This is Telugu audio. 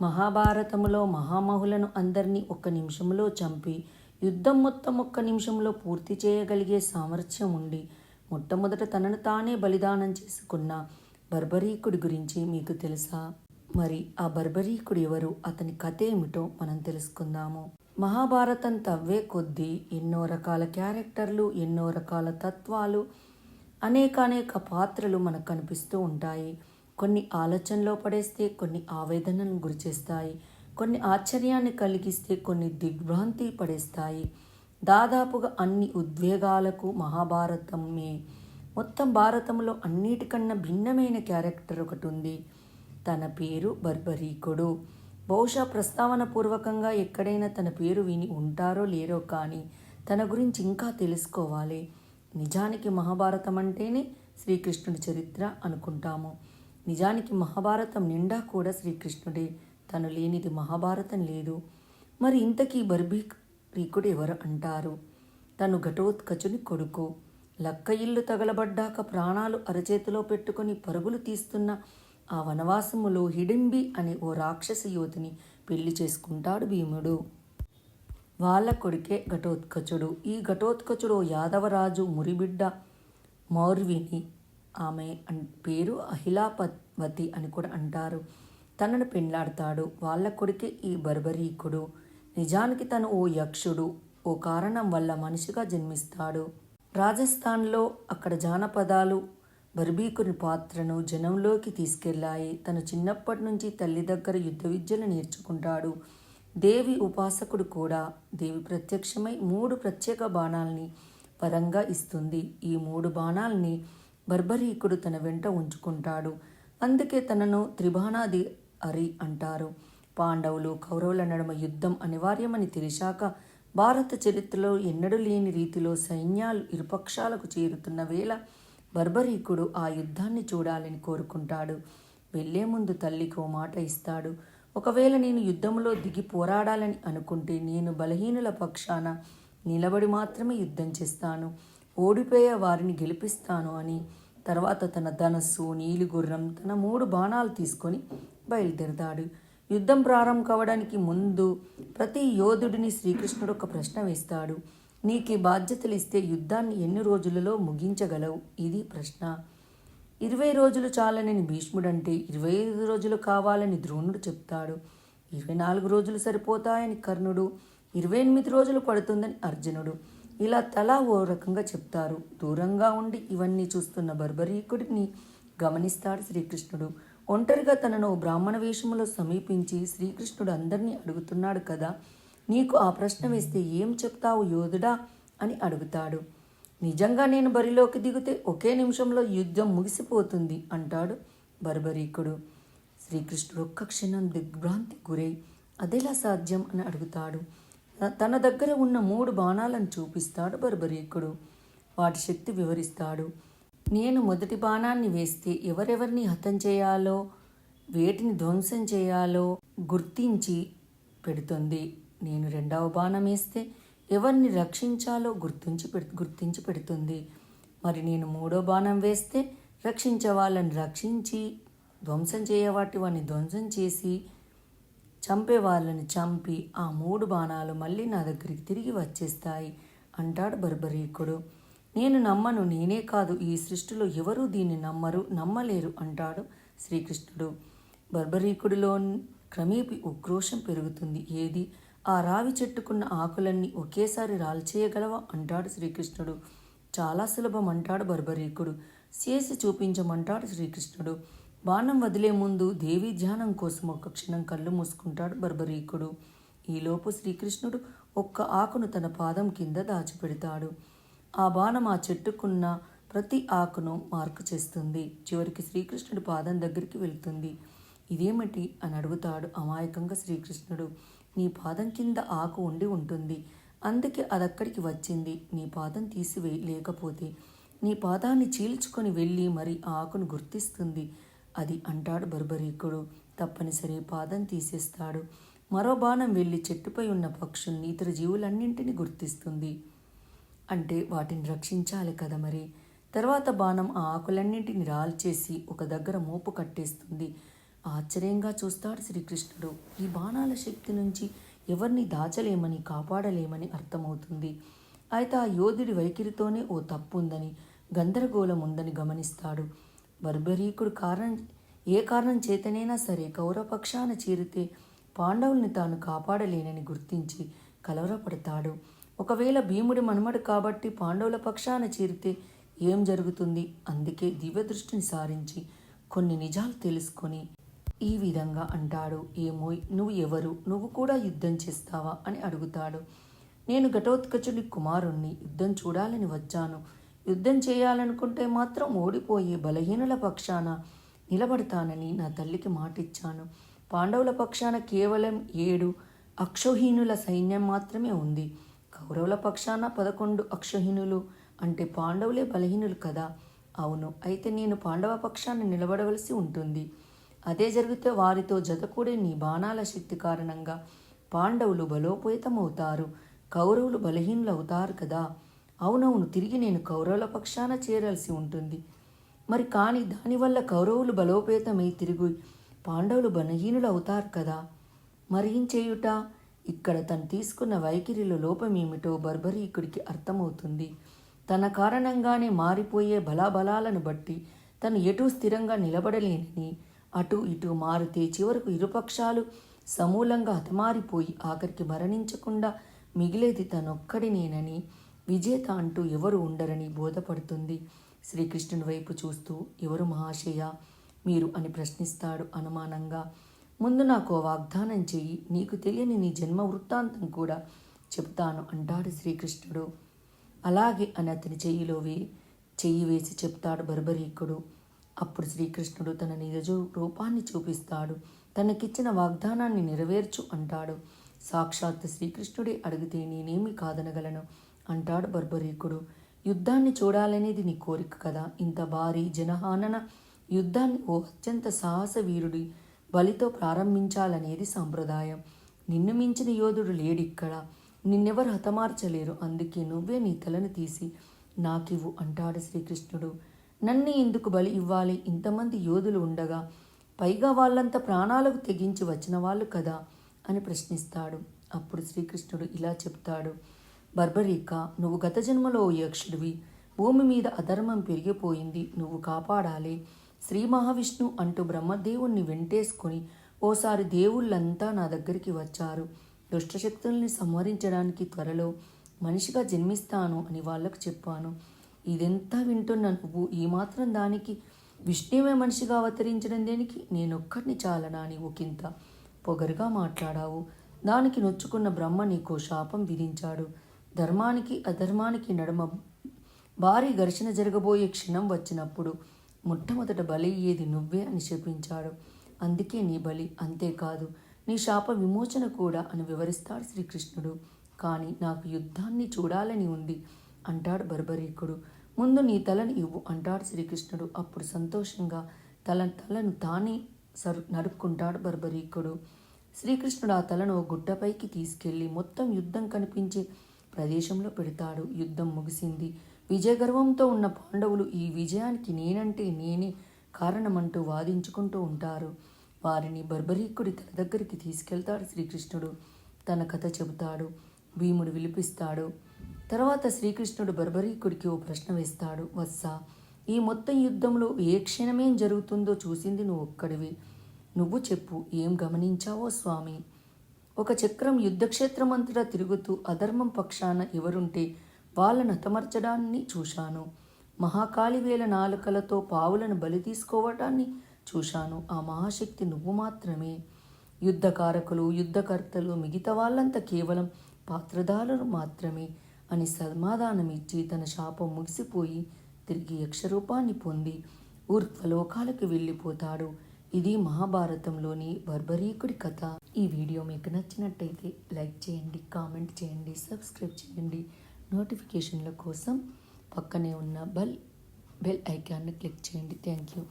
మహాభారతములో మహామహులను అందరినీ ఒక్క నిమిషంలో చంపి యుద్ధం మొత్తం ఒక్క నిమిషంలో పూర్తి చేయగలిగే సామర్థ్యం ఉండి మొట్టమొదట తనను తానే బలిదానం చేసుకున్న బర్బరీకుడి గురించి మీకు తెలుసా? మరి ఆ బర్బరీకుడు ఎవరు? అతని కథ ఏమిటో మనం తెలుసుకుందాము. మహాభారతం తవ్వే కొద్దీ ఎన్నో రకాల క్యారెక్టర్లు ఎన్నో రకాల తత్వాలు అనేకానేక పాత్రలు మనకు కనిపిస్తూ ఉంటాయి. కొన్ని ఆలోచనలో పడేస్తే కొన్ని ఆవేదనను గురిచేస్తాయి కొన్ని ఆశ్చర్యాన్ని కలిగిస్తే కొన్ని దిగ్భ్రాంతి పడేస్తాయి. దాదాపుగా అన్ని ఉద్వేగాలకు మహాభారతమే. మొత్తం భారతంలో అన్నిటికన్నా భిన్నమైన క్యారెక్టర్ ఒకటి ఉంది. తన పేరు బర్బరీకుడు. బహుశా ప్రస్తావన పూర్వకంగా ఎక్కడైనా తన పేరు విని ఉంటారో లేరో కానీ తన గురించి ఇంకా తెలుసుకోవాలి. నిజానికి మహాభారతం అంటేనే శ్రీకృష్ణుడి చరిత్ర అనుకుంటాము. నిజానికి మహాభారతం నిండా కూడా శ్రీకృష్ణుడే. తను లేనిది మహాభారతం లేదు. మరి ఇంతకీ బర్బీకుడు ఎవరు అంటారు? తను ఘటోత్కచుని కొడుకు. లక్క ఇల్లు తగలబడ్డాక ప్రాణాలు అరచేతిలో పెట్టుకుని పరుగులు తీస్తున్న ఆ వనవాసములో హిడింబి అనే ఓ రాక్షస యువతిని పెళ్ళి చేసుకుంటాడు భీముడు. వాళ్ళ కొడుకే ఘటోత్కచుడు. ఈ ఘటోత్కచుడు యాదవరాజు మురిబిడ్డ మౌర్విని ఆమె పేరు అహిలాపవతి అని కూడా అంటారు. తనను పెండ్లాడతాడు. వాళ్ళ కొడుకే ఈ బర్బరీకుడు. నిజానికి తను ఓ యక్షుడు. ఓ కారణం వల్ల మనిషిగా జన్మిస్తాడు. రాజస్థాన్లో అక్కడ జానపదాలు బర్బీకుని పాత్రను జనంలోకి తీసుకెళ్ళాయి. తను చిన్నప్పటి నుంచి తల్లి దగ్గర యుద్ధ విద్యలు నేర్చుకుంటాడు. దేవి ఉపాసకుడు కూడా. దేవి ప్రత్యక్షమై మూడు ప్రత్యేక బాణాల్ని వరంగా ఇస్తుంది. ఈ మూడు బాణాల్ని బర్బరీకుడు తన వెంట ఉంచుకుంటాడు. అందుకే తనను త్రిభాణాది అరి అంటారు. పాండవులు కౌరవుల నడుమ యుద్ధం అనివార్యమని తెలిసాక భారత చరిత్రలో ఎన్నడూ లేని రీతిలో సైన్యాలు ఇరుపక్షాలకు చేరుతున్న వేళ బర్బరీకుడు ఆ యుద్ధాన్ని చూడాలని కోరుకుంటాడు. వెళ్ళే ముందు తల్లికి ఓ మాట ఇస్తాడు. ఒకవేళ నేను యుద్ధంలో దిగి పోరాడాలని అనుకుంటే నేను బలహీనుల పక్షాన నిలబడి మాత్రమే యుద్ధం చేస్తాను. ఓడిపోయే వారిని గెలిపిస్తాను అని తర్వాత తన ధనస్సు నీలిగుర్రం తన మూడు బాణాలు తీసుకొని బయలుదేరతాడు. యుద్ధం ప్రారంభం కావడానికి ముందు ప్రతి యోధుడిని శ్రీకృష్ణుడు ఒక ప్రశ్న వేస్తాడు. నీకు బాధ్యతలు ఇస్తే యుద్ధాన్ని ఎన్ని రోజులలో ముగించగలవు? ఇది ప్రశ్న. ఇరవై రోజులు చాలనని భీష్ముడంటే ఇరవై ఐదు రోజులు కావాలని ద్రోణుడు చెప్తాడు. ఇరవై నాలుగు రోజులు సరిపోతాయని కర్ణుడు ఇరవై ఎనిమిది రోజులు పడుతుందని అర్జునుడు. ఇలా తలా ఓ రకంగా చెప్తారు. దూరంగా ఉండి ఇవన్నీ చూస్తున్న బర్బరీకుడిని గమనిస్తాడు శ్రీకృష్ణుడు. ఒంటరిగా తనను బ్రాహ్మణ వేషములో సమీపించి శ్రీకృష్ణుడు అందరినీ అడుగుతున్నాడు కదా నీకు ఆ ప్రశ్న వేస్తే ఏం చెప్తావు యోధుడా? అని అడుగుతాడు. నిజంగా నేను బరిలోకి దిగితే ఒకే నిమిషంలో యుద్ధం ముగిసిపోతుంది అంటాడు బర్బరీకుడు. శ్రీకృష్ణుడు ఒక్క క్షణం దిగ్భ్రాంతి గురై అదెలా సాధ్యం అని అడుగుతాడు. తన దగ్గర ఉన్న మూడు బాణాలను చూపిస్తాడు బర్బరీకుడు. వాటి శక్తి వివరిస్తాడు. నేను మొదటి బాణాన్ని వేస్తే ఎవరెవరిని హతం చేయాలో వేటిని ధ్వంసం చేయాలో గుర్తించి పెడుతుంది. నేను రెండవ బాణం వేస్తే ఎవరిని రక్షించాలో గుర్తించి పెడు గుర్తించి పెడుతుంది. మరి నేను మూడో బాణం వేస్తే రక్షించే వాళ్ళని రక్షించి ధ్వంసం చేయవాటి వాడిని ధ్వంసం చేసి చంపే వాళ్ళని చంపి ఆ మూడు బాణాలు మళ్ళీ నా దగ్గరికి తిరిగి వచ్చేస్తాయి అంటాడు బర్బరీకుడు. నేను నమ్మను నేనే కాదు ఈ సృష్టిలో ఎవరూ దీన్ని నమ్మరు నమ్మలేరు అంటాడు శ్రీకృష్ణుడు. బర్బరీకుడిలో క్రమేపి ఉక్రోషం పెరుగుతుంది. ఏది? ఆ రావి చెట్టుకున్న ఆకులన్నీ ఒకేసారి రాల్చేయగలవా? అంటాడు శ్రీకృష్ణుడు. చాలా సులభం అంటాడు బర్బరీకుడు. చేసి చూపించమంటాడు శ్రీకృష్ణుడు. బాణం వదిలే ముందు దేవి ధ్యానం కోసం ఒక క్షణం కళ్ళు మూసుకుంటాడు బర్బరీకుడు. ఈలోపు శ్రీకృష్ణుడు ఒక్క ఆకును తన పాదం కింద దాచిపెడతాడు. ఆ బాణం ఆ చెట్టుకున్న ప్రతి ఆకును మార్కు చేస్తుంది. చివరికి శ్రీకృష్ణుడు పాదం దగ్గరికి వెళ్తుంది. ఇదేమిటి అని అడుగుతాడు అమాయకంగా శ్రీకృష్ణుడు. నీ పాదం కింద ఆకు ఉండి ఉంటుంది. అందుకే అదక్కడికి వచ్చింది. నీ పాదం తీసివేయి లేకపోతే నీ పాదాన్ని చీల్చుకొని వెళ్ళి మరి ఆకును గుర్తిస్తుంది. అది అంటాడు బర్బరీకుడు. తప్పనిసరి పాదం తీసేస్తాడు. మరో బాణం వెళ్ళి చెట్టుపై ఉన్న పక్షుల్ని ఇతర జీవులన్నింటినీ గుర్తిస్తుంది. అంటే వాటిని రక్షించాలి కదా మరి. తర్వాత బాణం ఆ ఆకులన్నింటిని రాల్చేసి ఒక దగ్గర మోపు కట్టేస్తుంది. ఆశ్చర్యంగా చూస్తాడు శ్రీకృష్ణుడు. ఈ బాణాల శక్తి నుంచి ఎవరిని దాచలేమని కాపాడలేమని అర్థమవుతుంది. అయితే ఆ యోధుడి వైఖరితోనే ఓ తప్పు ఉందని గందరగోళం ఉందని గమనిస్తాడు. బర్బరీకుడు కారణం ఏ కారణం చేతనైనా సరే కౌరవపక్షాన చేరితే పాండవుల్ని తాను కాపాడలేనని గుర్తించి కలవరపడతాడు. ఒకవేళ భీముడి మనుమడు కాబట్టి పాండవుల పక్షాన చేరితే ఏం జరుగుతుంది? అందుకే దివ్య దృష్టిని సారించి కొన్ని నిజాలు తెలుసుకొని ఈ విధంగా అంటాడు. ఏమో నువ్వు ఎవరు? నువ్వు కూడా యుద్ధం చేస్తావా? అని అడుగుతాడు. నేను ఘటోత్కచుడి కుమారుణ్ణి యుద్ధం చూడాలని వచ్చాను. యుద్ధం చేయాలనుకుంటే మాత్రం ఓడిపోయే బలహీనుల పక్షాన నిలబడతానని నా తల్లికి మాటిచ్చాను. పాండవుల పక్షాన కేవలం ఏడు అక్షోహీనుల సైన్యం మాత్రమే ఉంది. కౌరవుల పక్షాన పదకొండు అక్షహీనులు అంటే పాండవులే బలహీనులు కదా? అవును అయితే నేను పాండవ పక్షాన నిలబడవలసి ఉంటుంది. అదే జరిగితే వారితో జతకూడే నీ బాణాల శక్తి కారణంగా పాండవులు బలోపేతమవుతారు. కౌరవులు బలహీనులు అవుతారు కదా? అవునవును తిరిగి నేను కౌరవుల పక్షాన చేరాల్సి ఉంటుంది. మరి కానీ దానివల్ల కౌరవులు బలోపేతమై తిరిగి పాండవులు బలహీనులు అవుతారు కదా? మరేం చేయుట? ఇక్కడ తను తీసుకున్న వైఖరిలో లోపమేమిటో బర్బరీకుడికి అర్థమవుతుంది. తన కారణంగానే మారిపోయే బలాబలాలను బట్టి తను ఎటూ స్థిరంగా నిలబడలేనని అటు ఇటు మారితే చివరకు ఇరుపక్షాలు సమూలంగా హతమారిపోయి ఆఖరికి మరణించకుండా మిగిలేది తనొక్కడినేనని విజేత అంటూ ఎవరు ఉండరని బోధపడుతుంది. శ్రీకృష్ణుని వైపు చూస్తూ ఎవరు మహాశయ? మీరు అని ప్రశ్నిస్తాడు అనుమానంగా. ముందు నాకు ఓ వాగ్దానం చెయ్యి నీకు తెలియని నీ జన్మ వృత్తాంతం కూడా చెప్తాను అంటాడు శ్రీకృష్ణుడు. అలాగే అని అతని చెయ్యిలో వే చెయ్యి వేసి చెప్తాడు బర్బరీకుడు. అప్పుడు శ్రీకృష్ణుడు తన నిజ రూపాన్ని చూపిస్తాడు. తనకిచ్చిన వాగ్దానాన్ని నెరవేర్చు అంటాడు. సాక్షాత్ శ్రీకృష్ణుడే అడిగితే నేనేమి కాదనగలను? అంటాడు బర్బరీకుడు. యుద్ధాన్ని చూడాలనేది నీ కోరిక కదా. ఇంత భారీ జనహానన యుద్ధాన్ని ఓ అత్యంత సాహస వీరుడి బలితో ప్రారంభించాలనేది సాంప్రదాయం. నిన్ను మించిన యోధుడు లేడిక్కడ. నిన్నెవరు హతమార్చలేరు. అందుకే నువ్వే నీ తలను తీసి నాకివ్వు అంటాడు శ్రీకృష్ణుడు. నన్ను ఎందుకు బలి ఇవ్వాలి? ఇంతమంది యోధులు ఉండగా పైగా వాళ్ళంతా ప్రాణాలకు తెగించి వచ్చిన వాళ్ళు కదా అని ప్రశ్నిస్తాడు. అప్పుడు శ్రీకృష్ణుడు ఇలా చెప్తాడు. బర్బరీక నువ్వు గత జన్మలో ఓ యక్షుడివి. భూమి మీద అధర్మం పెరిగిపోయింది నువ్వు కాపాడాలి. శ్రీ మహావిష్ణు అంటూ బ్రహ్మదేవుణ్ణి వెంటేసుకొని ఓసారి దేవుళ్ళంతా నా దగ్గరికి వచ్చారు. దుష్టశక్తుల్ని సంహరించడానికి త్వరలో మనిషిగా జన్మిస్తాను అని వాళ్ళకు చెప్పాను. ఇదంతా వింటున్న నువ్వు ఈ మాత్రం దానికి విష్ణువే మనిషిగా అవతరించడం దేనికి? నేనొక్కడిని చాలనా అని ఒకంత పొగరుగా మాట్లాడావు. దానికి నొచ్చుకున్న బ్రహ్మ నీకో శాపం విధించాడు. ధర్మానికి అధర్మానికి నడుమ భారీ ఘర్షణ జరగబోయే క్షణం వచ్చినప్పుడు మొట్టమొదట బలి ఏది నువ్వే అని శపించాడు. అందుకే నీ బలి అంతేకాదు నీ శాప విమోచన కూడా అని వివరిస్తాడు శ్రీకృష్ణుడు. కానీ నాకు యుద్ధాన్ని చూడాలని ఉంది అంటాడు బర్బరీకుడు. ముందు నీ తలను ఇవ్వు అంటాడు శ్రీకృష్ణుడు. అప్పుడు సంతోషంగా తల తలను తానే సరు నరుక్కుంటాడు బర్బరీకుడు. శ్రీకృష్ణుడు ఆ తలను ఓ గుట్టపైకి తీసుకెళ్ళి మొత్తం యుద్ధం కనిపించే ప్రదేశంలో పెడతాడు. యుద్ధం ముగిసింది. విజయగర్వంతో ఉన్న పాండవులు ఈ విజయానికి నేనంటే నేనే కారణమంటూ వాదించుకుంటూ ఉంటారు. వారిని బర్బరీకుడి తన దగ్గరికి తీసుకెళ్తాడు శ్రీకృష్ణుడు. తన కథ చెబుతాడు. భీముడు విలిపిస్తాడు. తర్వాత శ్రీకృష్ణుడు బర్బరీకుడికి ఓ ప్రశ్న వేస్తాడు. వత్స ఈ మొత్తం యుద్ధంలో ఏ క్షణమేం జరుగుతుందో చూసింది నువ్వు ఒక్కడివి నువ్వు చెప్పు ఏం గమనించావో స్వామి? ఒక చక్రం యుద్ధక్షేత్రమంతటా తిరుగుతూ అధర్మం పక్షాన ఎవరుంటే వాళ్ళను హతమర్చడాన్ని చూశాను. మహాకాళి వేల నాలుకలతో పావులను బలి తీసుకోవటాన్ని చూశాను. ఆ మహాశక్తి నువ్వు మాత్రమే. యుద్ధకారకులు యుద్ధకర్తలు మిగతా వాళ్ళంతా కేవలం పాత్రధారులు మాత్రమే అని సమాధానమిచ్చి తన శాపం ముగిసిపోయి తిరిగి యక్షరూపాన్ని పొంది ఊర్ధ్వలోకాలకు వెళ్ళిపోతాడు. ఇది మహాభారతంలోని బర్బరీకుడి కథ. ఈ వీడియో మీకు నచ్చినట్టయితే లైక్ చేయండి కామెంట్ చేయండి సబ్స్క్రైబ్ చేయండి. నోటిఫికేషన్ల కోసం పక్కనే ఉన్న బెల్ బెల్ ఐకాన్ని క్లిక్ చేయండి. Thank you.